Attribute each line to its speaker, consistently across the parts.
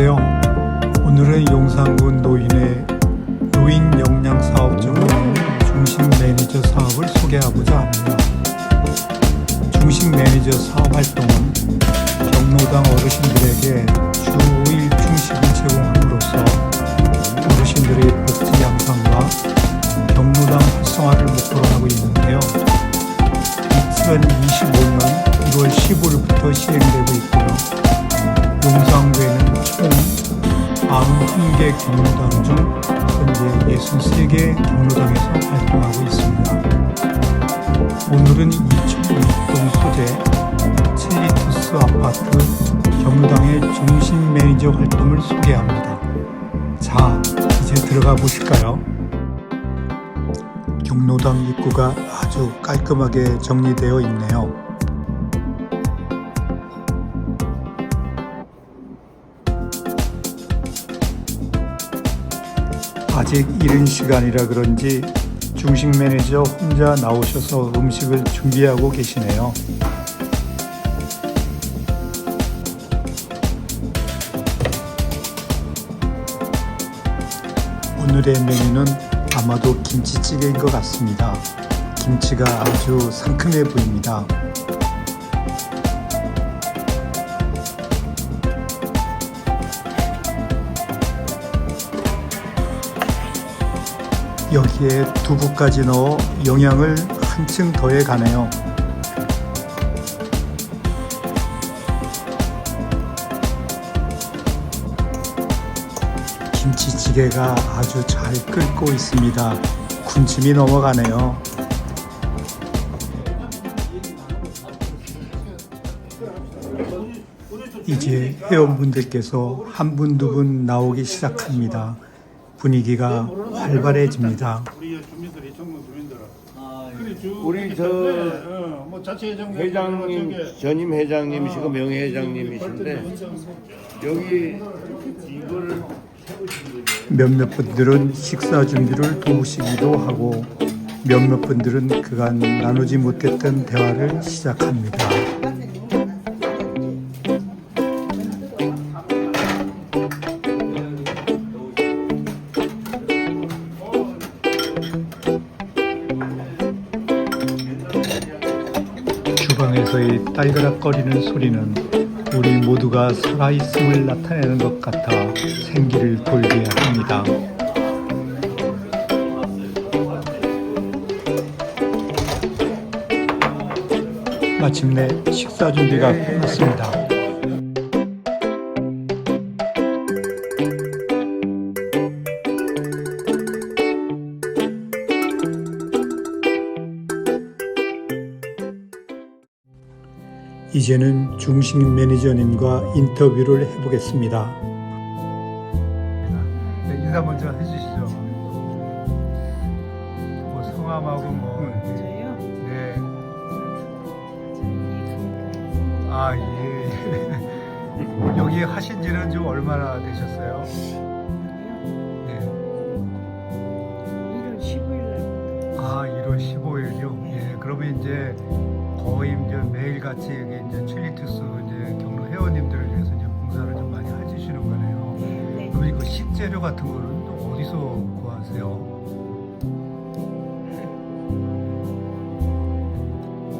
Speaker 1: 안녕하세요. 오늘은 용산군 노인의 노인 역량 사업 중 중심 매니저 사업을 소개하고자 합니다. 중심 매니저 사업 활동은 경로당 어르신들에게 경로당 중 현재 63개 경로당에서 활동하고 있습니다. 오늘은 이촌동 소재 첼리투스 아파트 경로당의 중심 매니저 활동을 소개합니다. 자, 이제 들어가 보실까요? 경로당 입구가 아주 깔끔하게 정리되어 있네요. 아직 이른 시간이라 그런지 중식 매니저 혼자 나오셔서 음식을 준비하고 계시네요. 오늘의 메뉴는 아마도 김치찌개인 것 같습니다. 김치가 아주 상큼해 보입니다. 여기에 두부까지 넣어 영양을 한층 더해 가네요. 김치찌개가 아주 잘 끓고 있습니다. 군침이 넘어가네요. 이제 회원분들께서 한 분 두분 나오기 시작합니다. 분위기가 활발해집니다.
Speaker 2: 우리 주민들이 전국 주민들은
Speaker 3: 아,
Speaker 2: 그래 주
Speaker 3: 우리 저
Speaker 2: 어, 뭐 자체 회장
Speaker 3: 회장님, 전임 회장님이시고 명예 회장님이신데 여기 이걸
Speaker 1: 몇몇 분들은 식사 준비를 도우시기도 하고 몇몇 분들은 그간 나누지 못했던 대화를 시작합니다. 딸그락거리는 소리는 우리 모두가 살아있음을 나타내는 것 같아 생기를 돌게 합니다. 마침내 식사 준비가 끝났습니다. 이제는 중식 매니저님과 인터뷰를 해보겠습니다. 네, 인사 먼저 해주시죠. 뭐 성함하고 뭐
Speaker 4: 저요?
Speaker 1: 네. 아 예. 여기 하신 지는 좀 얼마나 되셨어요? 네.
Speaker 4: 1월 15일 날
Speaker 1: 아 1월 15일요. 예. 그러면 이제 거의 이제 매일 같이 여기 이제 첼리투스 이제 경로 회원님들을 위해서 이제 봉사를 좀 많이 해주시는 거네요.
Speaker 4: 네.
Speaker 1: 그러면 그 식재료 같은 거는 또 어디서 구하세요?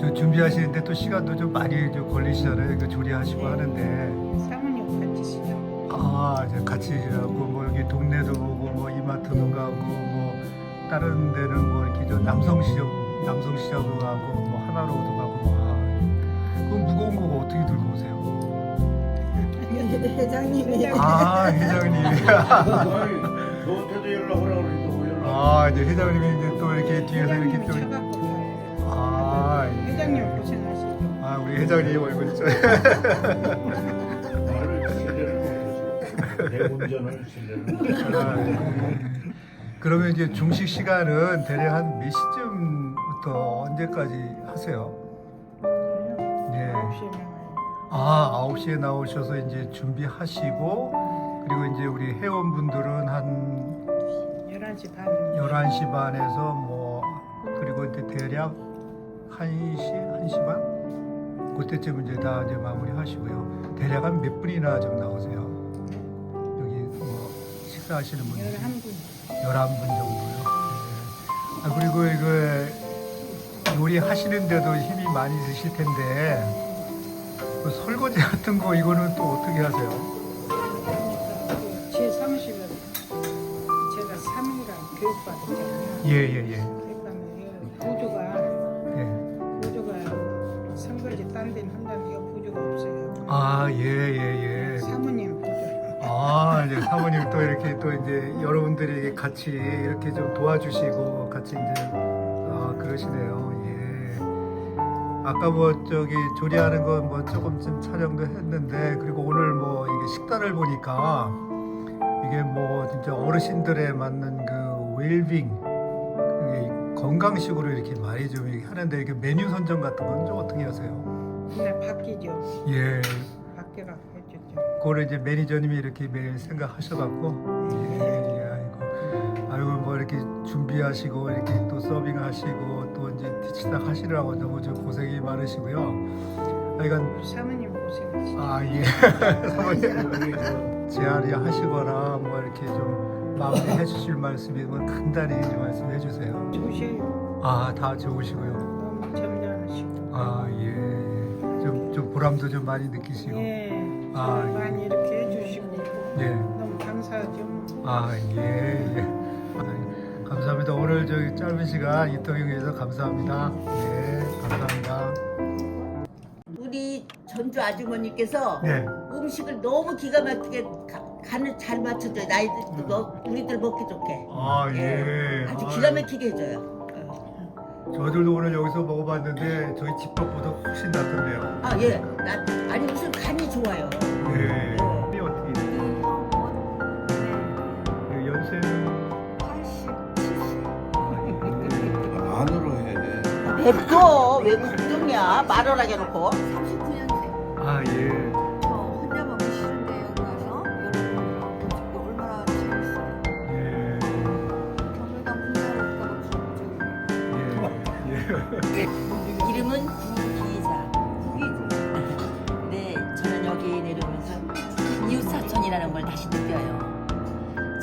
Speaker 1: 저 준비하시는데 또 시간도 좀 많이 좀 걸리시잖아요. 그 조리하시고 하는데
Speaker 4: 사모님 같이 시작.
Speaker 1: 아 이제 같이 일하고 뭐 여기 동네도 보고 뭐 이마트도 가고 뭐 다른 데는 뭐 이렇게 저 남성 시장 남성 시장도 가고 뭐 하나로도 가고 뭐 아, 그 무거운 거 어떻게 들고 오세요?
Speaker 4: 회장님이
Speaker 1: 아 회장님.
Speaker 3: 저한테도 연락하라고 그러니까 연락
Speaker 1: 아 이제 회장님이 이제 또 이렇게 뒤에서 이렇게 또. 아, 예.
Speaker 4: 회장님 고생하시죠.
Speaker 1: 아 우리 회장님 얼굴 좀
Speaker 3: 말을 신뢰를 대운전을 신뢰를
Speaker 1: 아, 예. 그러면 이제 중식 시간은 대략 한 몇 시쯤부터 언제까지 하세요? 네.
Speaker 4: 9시에 나와요.
Speaker 1: 아 9시에 나오셔서 이제 준비하시고 그리고 이제 우리 회원분들은 한
Speaker 4: 11시 반.
Speaker 1: 11시 반에서 뭐 그리고 이제 대략 1시, 1시 반? 그때쯤 이제 다 이제 마무리 하시고요. 대략 한 몇 분이나 좀 나오세요? 식사하시는 분이?
Speaker 4: 열한 분.
Speaker 1: 11분 정도요. 네. 아, 그리고 이거 요리 하시는데도 힘이 많이 드실 텐데 그 설거지 같은 거 이거는 또 어떻게 하세요?
Speaker 4: 제 사무실은 제가 3일간 교육받았잖아요.
Speaker 1: 예, 예, 예.
Speaker 4: 그러니까 보조가
Speaker 1: 예.
Speaker 4: 보조가 설거지 딴 데는 한다는데 보조가 없어요.
Speaker 1: 아, 예, 예, 예.
Speaker 4: 사모님 보조.
Speaker 1: 아, 이제 사모님 또 이렇게 또 이제 여러분들이 같이 이렇게 좀 도와주시고 같이 이제 아, 그러시네요. 예. 아까 뭐 저기 조리하는 거뭐 조금 좀 촬영도 했는데 그리고 오늘 뭐 이게 식단을 보니까 이게 뭐 진짜 어르신들에 맞는 그 웰빙 그게 건강식으로 이렇게 많이 좀 하는데 이렇게 메뉴 선정 같은 건 좀 어떻게 하세요?
Speaker 4: 맨날 바뀌죠.
Speaker 1: 예.
Speaker 4: 바뀌어갖고 해줬죠.
Speaker 1: 그거를 이제 매니저님이 이렇게 매일 생각하셔갖고 예, 예, 아이고 뭐 이렇게 준비하시고 이렇게 또 서빙하시고 또 이제 티치딱 하시느라고 너무 좀 고생이 많으시고요. 하여간
Speaker 4: 사모님 고생하시죠.
Speaker 1: 아예 사모님 제안이 하시거나 뭐 이렇게 좀 마무리해 주실 말씀이 면 간단히 좀 말씀해 주세요.
Speaker 4: 좋으세요.
Speaker 1: 아다 좋으시고요.
Speaker 4: 너무 점잖으시고.
Speaker 1: 아 예. 좀, 좀 보람도 좀 많이 느끼시고.
Speaker 4: 예.
Speaker 1: 아,
Speaker 4: 저를
Speaker 1: 예.
Speaker 4: 많이 이렇게 해주시고
Speaker 1: 예.
Speaker 4: 너무 감사하죠.
Speaker 1: 아, 예, 예. 아, 감사합니다. 오늘 저기 짧은 시간 인터뷰에 위해서 감사합니다. 네, 감사합니다.
Speaker 5: 우리 전주 아주머니께서
Speaker 1: 네,
Speaker 5: 음식을 너무 기가 막히게 가- 간을 잘 맞춰줘요. 나이들 너 우리들 먹기 좋게.
Speaker 1: 아, 예.
Speaker 5: 아주
Speaker 1: 아,
Speaker 5: 기가 막히게 해줘요.
Speaker 1: 저들도 오늘 여기서 먹어봤는데 저희 집밥보다 훨씬 낫던데요.
Speaker 5: 아 예. 나, 아니 무슨 간이 좋아요.
Speaker 1: 네.
Speaker 3: 해.
Speaker 5: 뵙고 왜 걱정이야? 말하라게 놓고.
Speaker 6: 39년생.
Speaker 1: 아, 예.
Speaker 6: 저 혼자 먹기 싫은데 여기 와서 여러분 음식도 얼마나 재밌어요.
Speaker 1: 예. 예.
Speaker 5: 이름은 구기자. 네, 저는 여기 내려오면서 이웃 사촌이라는 걸 다시 느껴요.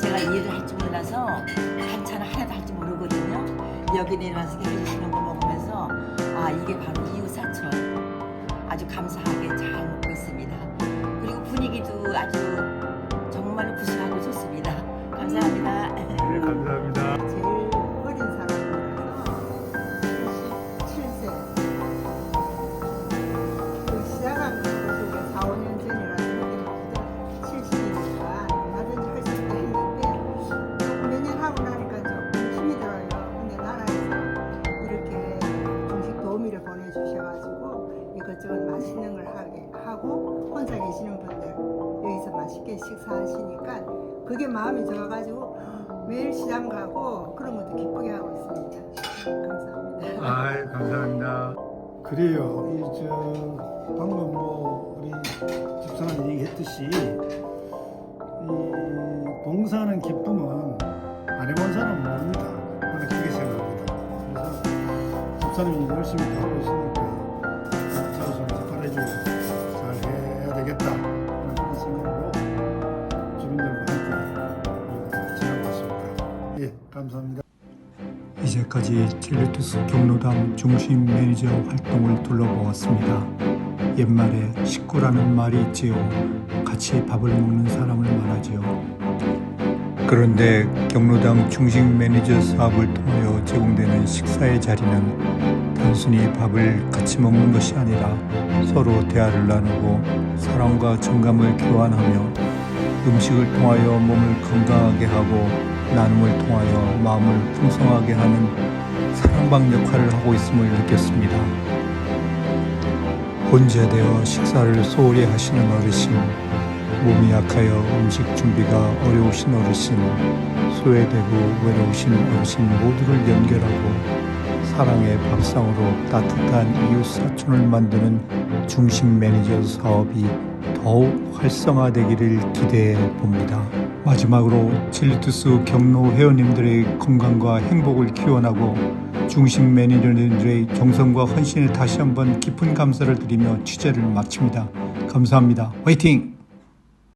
Speaker 5: 제가 일을 할 줄 몰라서 반찬 하나도 할 줄 모르거든요. 여기 내려와서 해주시는 거 먹으면서 아 이게 바로 이웃사촌. 아주 감사하게 잘 먹고 있습니다. 그리고 분위기도 아주 하고
Speaker 7: 혼자 계시는 분들 여기서 맛있게 식사하시니까 그게 마음이 좋아가지고 매일 시장 가고 그런 것도 기쁘게 하고 있습니다. 감사합니다.
Speaker 1: 아, 감사합니다.
Speaker 2: 그래요. 이저 방금 뭐 우리 집사람이 얘기했듯이 이 봉사하는 기쁨은 안 해본 사람은 모릅니다. 그렇게 생각합니다. 그래서 집사람이 열심히 다 하고 있으니까 감사합니다.
Speaker 1: 이제까지 틸리투스 경로당 중심 매니저 활동을 둘러보았습니다. 옛말에 식구라는 말이 있지요. 같이 밥을 먹는 사람을 말하지요. 그런데 경로당 중심 매니저 사업을 통하여 제공되는 식사의 자리는 단순히 밥을 같이 먹는 것이 아니라 서로 대화를 나누고 사랑과 정감을 교환하며 음식을 통하여 몸을 건강하게 하고 나눔을 통하여 마음을 풍성하게 하는 사랑방 역할을 하고 있음을 느꼈습니다. 혼자 되어 식사를 소홀히 하시는 어르신, 몸이 약하여 음식 준비가 어려우신 어르신, 소외되고 외로우신 어르신 모두를 연결하고 사랑의 밥상으로 따뜻한 이웃 사촌을 만드는 중심 매니저 사업이 더욱 활성화되기를 기대해 봅니다. 마지막으로 칠리투스 경로 회원님들의 건강과 행복을 기원하고 중심 매니저들의 정성과 헌신에 다시 한번 깊은 감사를 드리며 취재를 마칩니다. 감사합니다. 화이팅!